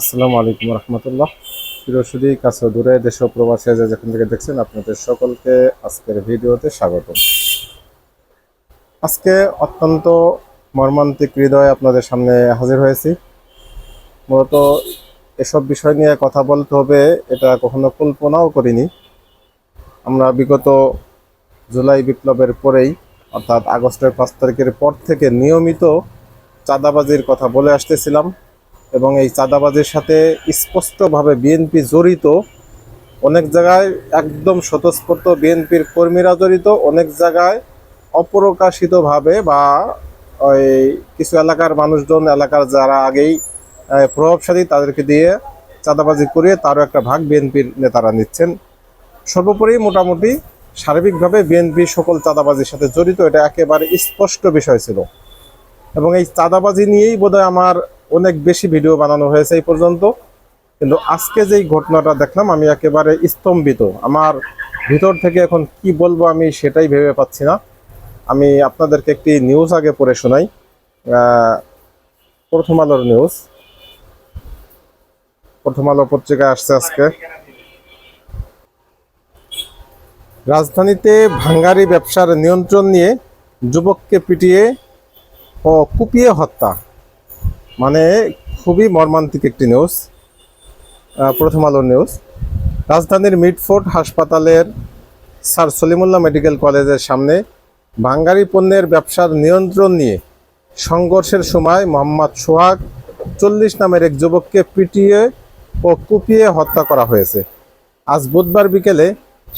আসসালামু আলাইকুম রহমতুল্লাহ। প্রিয়সুদী কাছে দূরে দেশ প্রবাসী যে যেখান থেকে দেখছেন, আপনাদের সকলকে আজকের ভিডিওতে স্বাগত আজকে অত্যন্ত মর্মান্তিক হৃদয়ে আপনাদের সামনে হাজির হয়েছি। মূলত এসব বিষয় নিয়ে কথা বলতে হবে, এটা কখনো কল্পনাও করিনি। আমরা বিগত জুলাই বিপ্লবের পরেই, অর্থাৎ আগস্টের পাঁচ তারিখের পর থেকে নিয়মিত চাঁদাবাজির কথা বলে আসতেছিলাম। এবং এই চাঁদাবাজির সাথে স্পষ্টভাবে বিএনপি জড়িত। অনেক জায়গায় একদম স্বতঃস্ফূর্ত বিএনপির কর্মীরা জড়িত। অনেক জায়গায় অপ্রকাশিতভাবে বা ওই কিছু এলাকার মানুষজন, এলাকার যারা আগেই প্রভাবশালী, তাদেরকে দিয়ে চাঁদাবাজি করিয়ে তারও একটা ভাগ বিএনপির নেতারা নিচ্ছেন। সর্বোপরি মোটামুটি সার্বিকভাবে বিএনপি সকল চাঁদাবাজির সাথে জড়িত। এটা একেবারে স্পষ্ট বিষয় ছিল। এবং এই চাঁদাবাজি নিয়েই বোধহয় আমার অনেক বেশি ভিডিও বানানো হয়েছে এই পর্যন্ত। কিন্তু আজকে যেই ঘটনাটা দেখলাম, আমি একেবারে স্তম্ভিত। আমার ভিতর থেকে এখন কি বলব আমি সেটাই ভেবে পাচ্ছি না। আমি আপনাদেরকে একটি নিউজ আগে পড়ে শোনাই। প্রথম আলোর নিউজ প্রথম আলো পত্রিকায় আসছে আজকে। রাজধানীতে ভাঙ্গারি ব্যবসার নিয়ন্ত্রণ নিয়ে যুবককে পিটিয়ে ও কুপিয়ে হত্যা। মানে খুবই মর্মান্তিক একটি নিউজ প্রথম আলোর নিউজ রাজধানীর মিডফোর্ট হাসপাতালের স্যার সলিমুল্লাহ মেডিকেল কলেজের সামনে ভাঙ্গারি পণ্যের ব্যবসার নিয়ন্ত্রণ নিয়ে সংঘর্ষের সময় মোহাম্মদ সোহাগ চল্লিশ নামের এক যুবককে পিটিয়ে ও কুপিয়ে হত্যা করা হয়েছে। আজ বুধবার বিকেলে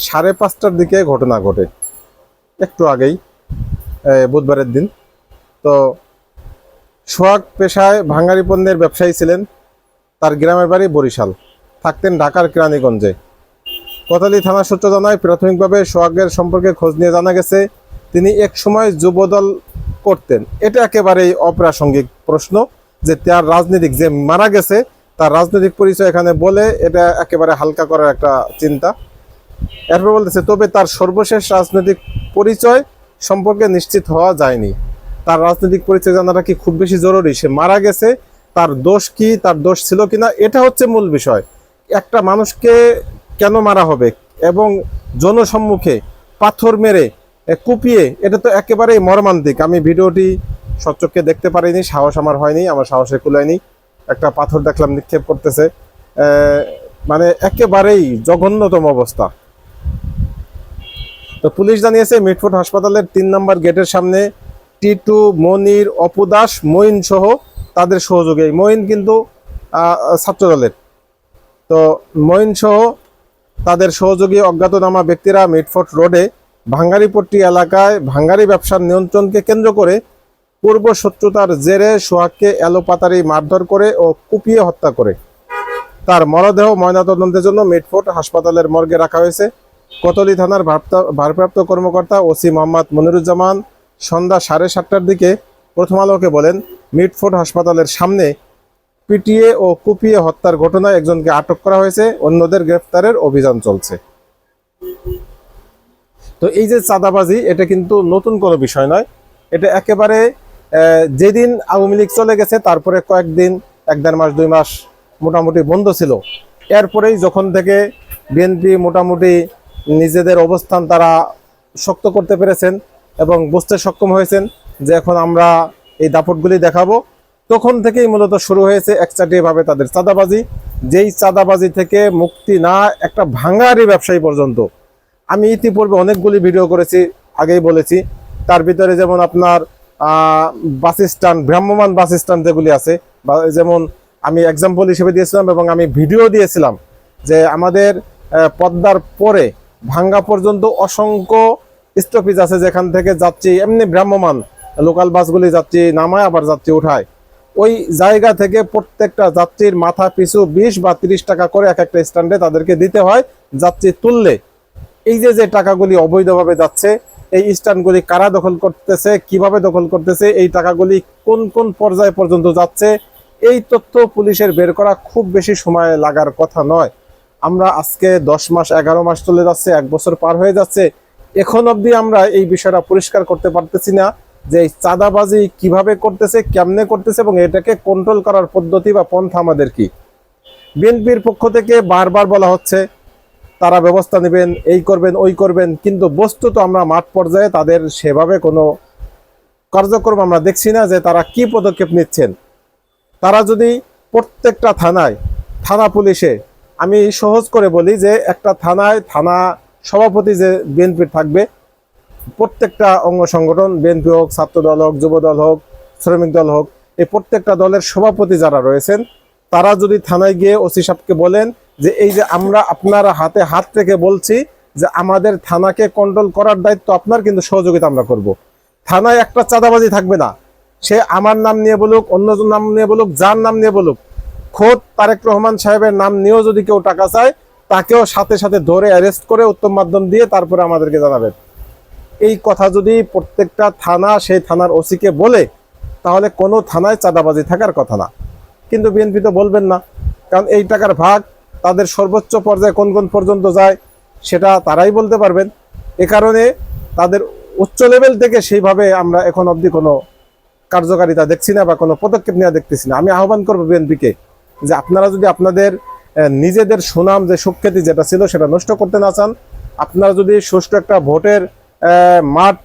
সাড়ে পাঁচটার দিকে ঘটনা ঘটে। একটু আগেই বুধবারের দিন। তো সোহাগ পেশায় ভাঙ্গারি পণ্যের ব্যবসায়ী ছিলেন তার গ্রামের বাড়ি বরিশাল। থাকতেন ঢাকার কেরানীগঞ্জে। কোতালি থানা সূত্র জানায়, প্রাথমিকভাবে সোহাগের সম্পর্কে খোঁজ নিয়ে জানা গেছে, তিনি এক সময় যুবদল করতেন। এটা একেবারেই অপ্রাসঙ্গিক প্রশ্ন যে তার রাজনৈতিক যে মারা গেছে, তার রাজনৈতিক পরিচয় এখানে বলে এটা একেবারে হালকা করার একটা চিন্তা। এরপর বলতেছে, তবে তার সর্বশেষ রাজনৈতিক পরিচয় সম্পর্কে নিশ্চিত হওয়া যায়নি। তার রাজনৈতিক পরিচয় জানাটা কি খুব বেশি জরুরি? সে মারা গেছে, তার দোষ কি, তার দোষ ছিল কিনা? এটা হচ্ছে মূল বিষয়। একটা মানুষকে কেন মারা হবে এবং জনসম্মুখে পাথর মেরে কুপিয়ে, এটা তো একেবারেই মর্মান্তিক। আমি ভিডিওটি সচক্ষে দেখতে পারিনি, সাহস আমার হয়নি, আমার সাহসে কুলায়নি একটা পাথর দেখলাম, নিক্ষেপ করতেছে। মানে একেবারেই জঘন্যতম অবস্থা। তো পুলিশ জানিয়েছে মিটফোর্ট হাসপাতালের তিন নম্বর গেটের সামনে টিটু মনির অপুদাস মঈন সহ তাদের সহযোগী। মঈন কিন্তু আহ, ছাত্রদলের। তো মঈন সহ তাদের সহযোগী অজ্ঞাতনামা ব্যক্তিরা মিটফোর্ট রোডে ভাঙ্গারিপট্টি এলাকায় ভাঙ্গারি ব্যবসার নিয়ন্ত্রণকে কেন্দ্র করে পূর্ব শত্রুতার জেরে সোহাগকে এলোপাতারি মারধর করে ও কুপিয়ে হত্যা করে। তার মরদেহ ময়নাতদন্তের জন্য মিটফোর্ট হাসপাতালের মর্গে রাখা হয়েছে। কোতলি থানার ভারপ্রাপ্ত কর্মকর্তা ওসি মোহাম্মদ মনিরুজ্জামান সন্ধ্যা সাড়ে সাতটার দিকে প্রথম আলোকে বলেন মিটফোর্ট হাসপাতালের সামনে পিটিয়ে ও কুপিয়ে হত্যার ঘটনায় একজনকে আটক করা হয়েছে, অন্যদের গ্রেফতারের অভিযান চলছে। তো এই যে চাঁদাবাজি, এটা কিন্তু নতুন কোনো বিষয় নয়। এটা একেবারে যেদিন আওয়ামী লীগ চলে গেছে, তারপরে কয়েকদিন, এক দেড় মাস, দুই মাস মোটামুটি বন্ধ ছিল। এরপরেই যখন থেকে বিএনপি মোটামুটি নিজেদের অবস্থান তারা শক্ত করতে পেরেছেন এবং বুঝতে সক্ষম হয়েছেন যে এখন আমরা এই দাপটগুলি দেখাবো। তখন থেকেই মূলত শুরু হয়েছে একচাটিয়েভাবে তাদের চাঁদাবাজি। যেই চাঁদাবাজি থেকে মুক্তি না, একটা ভাঙারি ব্যবসায়ী পর্যন্ত। আমি ইতিপূর্বে অনেকগুলি ভিডিও করেছি, আগেই বলেছি। তার ভিতরে যেমন আপনার বাস স্ট্যান্ড ভ্রাম্যমান বাস স্ট্যান্ড যেগুলি আছে যেমন আমি এক্সাম্পল হিসেবে দিয়েছিলাম এবং আমি ভিডিও দিয়েছিলাম যে আমাদের পদ্মার পরে ভাঙ্গা পর্যন্ত অসংখ্য স্টপেজ আছে যেখান থেকে যাত্রী এমনি ভ্রাম্যমান লোকাল বাসগুলি যাত্রী নামায় আবার যাত্রী উঠায়। ওই জায়গা থেকে প্রত্যেকটা যাত্রীর মাথা পিছু বিশ বা তিরিশ টাকা করে এক একটা স্ট্যান্ডে তাদেরকে দিতে হয় যাত্রী তুললে। এই যে যে টাকাগুলি অবৈধভাবে যাচ্ছে, এই স্ট্যান্ডগুলি কারা দখল করতেছে, কীভাবে দখল করতেছে, এই টাকাগুলি কোন কোন পর্যায় পর্যন্ত যাচ্ছে, এই তথ্য পুলিশের বের করা খুব বেশি সময় লাগার কথা নয়। আমরা আজকে দশ মাস, এগারো মাস চলে যাচ্ছে, এক বছর পার হয়ে যাচ্ছে। এখন অবধি আমরা এই বিষয়টা পরিষ্কার করতে পারতেছি না যে এই চাঁদাবাজি কীভাবে করতেছে, কেমনে করতেছে এবং এটাকে কন্ট্রোল করার পদ্ধতি বা পন্থা আমাদের কি? বিএনপির পক্ষ থেকে বারবার বলা হচ্ছে, তারা ব্যবস্থা নেবেন, এই করবেন, ওই করবেন, কিন্তু বস্তুত আমরা মাঠ পর্যায়ে তাদের সেভাবে কোনো কার্যক্রম আমরা দেখছি না যে তারা কি পদক্ষেপ নিচ্ছেন। তারা যদি প্রত্যেকটা থানায়, থানা পুলিশে, আমি সহজ করে বলি যে একটা থানায় থানা সভাপতি যে বিএনপির থাকবে, প্রত্যেকটা অঙ্গ সংগঠন, বিএনপি হোক ছাত্র দল হোক যুব দল হোক, শ্রমিক দল হোক, এই প্রত্যেকটা দলের সভাপতি যারা রয়েছেন, তারা যদি থানায় গিয়ে ওসি সাহেবকে বলেন যে এই যে আমরা আপনার হাতে হাত রেখে বলছি যে আমাদের থানাকে কন্ট্রোল করার দায়িত্ব আপনার, কিন্তু সহযোগিতা আমরা করব। থানায় একটা চাঁদাবাজি থাকবে না। সে আমার নাম নিয়ে বলুক, অন্যজন নাম নিয়ে বলুক, যার নাম নিয়ে বলুক, খোদ তারেক রহমান সাহেবের নাম নিয়েও যদি কেউ টাকা চায় তাকেও সাথে সাথে ধরে অ্যারেস্ট করে উত্তম মাধ্যম দিয়ে তারপরে আমাদেরকে জানাবেন। এই কথা যদি প্রত্যেকটা থানা সেই থানার ওসিকে বলে, তাহলে কোনো থানায় চাঁদাবাজি থাকার কথা না। কিন্তু বিএনপি তো বলবেন না, কারণ এই টাকার ভাগ তাদের সর্বোচ্চ পর্যায়ে কোন কোন পর্যন্ত যায় সেটা তারাই বলতে পারবেন। এ কারণে তাদের উচ্চ লেভেল থেকে সেইভাবে আমরা এখন অবধি কোনো কার্যকারিতা দেখছি না বা কোনো পদক্ষেপ নেওয়া দেখতেছি না। আমি আহ্বান করব বিএনপিকে যে আপনারা যদি আপনাদের নিজেদের সুনাম যে সুখ্যাতি যেটা ছিল সেটা নষ্ট করতে না চান। আপনারা যদি সুষ্ঠু একটা ভোটের মাঠ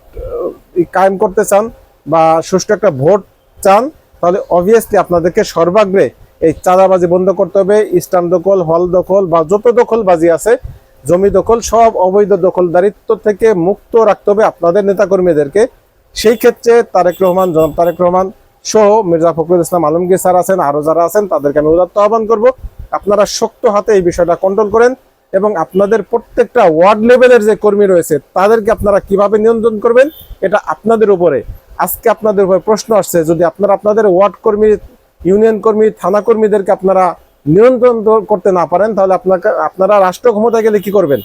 কায়েম করতে চান বা সুষ্ঠু একটা ভোট চান, তাহলে অবভিয়াসলি আপনাদেরকে সর্বাগ্রে এই চাঁদাবাজি বন্ধ করতে হবে। ইস্টান দখল, হল দখল বা যত দখলবাজি আছে, জমি দখল, সব অবৈধ দখলদারিত্ব থেকে মুক্ত রাখতে হবে আপনাদের নেতাকর্মীদেরকে। সেই ক্ষেত্রে তারেক রহমান, জনাব তারেক রহমান সহ মির্জা ফখরুল ইসলাম আলমগীর স্যার আছেন, আরও যারা আছেন, তাদেরকে আমি উদাত্ত আহ্বান করব। আপনারা শক্ত হাতে এই বিষয়টা কন্ট্রোল করেন এবং আপনাদের প্রত্যেকটা ওয়ার্ড লেভেলের যে কর্মী রয়েছে, তাদেরকে আপনারা কীভাবে নিয়ন্ত্রণ করবেন, এটা আপনাদের উপরে। আজকে আপনাদের উপরে প্রশ্ন আসছে, যদি আপনারা আপনাদের ওয়ার্ড কর্মী ইউনিয়ন কর্মী, থানা কর্মীদেরকে আপনারা নিয়ন্ত্রণ করতে না পারেন, তাহলে আপনাকে আপনারা রাষ্ট্র ক্ষমতায় গেলে কি করবেন?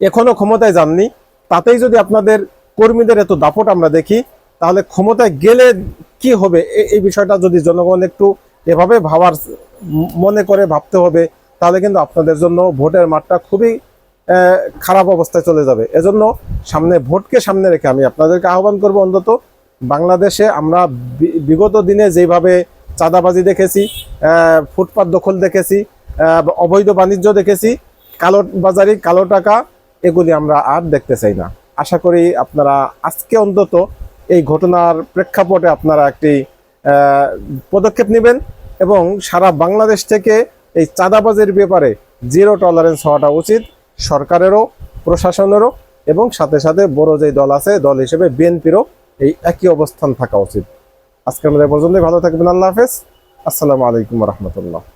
এখনও ক্ষমতায় যাননি। তাতেই যদি আপনাদের কর্মীদের এত দাপট আমরা দেখি তাহলে ক্ষমতায় গেলে কি হবে? এই বিষয়টা যদি জনগণ একটু এভাবে ভাবার মনে করে ভাবতে হবে, তাহলে কিন্তু আপনাদের জন্য ভোটের মাঠটা খুবই খারাপ অবস্থায় চলে যাবে। এজন্য সামনে ভোটকে সামনে রেখে আমি আপনাদেরকে আহ্বান করব অন্তত, বাংলাদেশে আমরা বিগত দিনে যেভাবে চাঁদাবাজি দেখেছি ফুটপাত দখল দেখেছি অবৈধ বাণিজ্য দেখেছি, কালো বাজারি, কালো টাকা, এগুলি আমরা আর দেখতে চাই না। আশা করি আপনারা আজকে অন্তত এই ঘটনার প্রেক্ষাপটে আপনারা একটি পদক্ষেপ নেবেন এবং সারা বাংলাদেশ থেকে এই চাঁদাবাজের ব্যাপারে জিরো টলারেন্স হওয়াটা উচিত, সরকারেরও, প্রশাসনেরও এবং সাথে সাথে বড় যে দল আছে, দল হিসেবে বিএনপিরও এই একই অবস্থান থাকা উচিত। আজকের মধ্যে পর্যন্তই। ভালো থাকবেন। আল্লাহ হাফেজ। আসসালামু আলাইকুম রহমতুল্লাহ।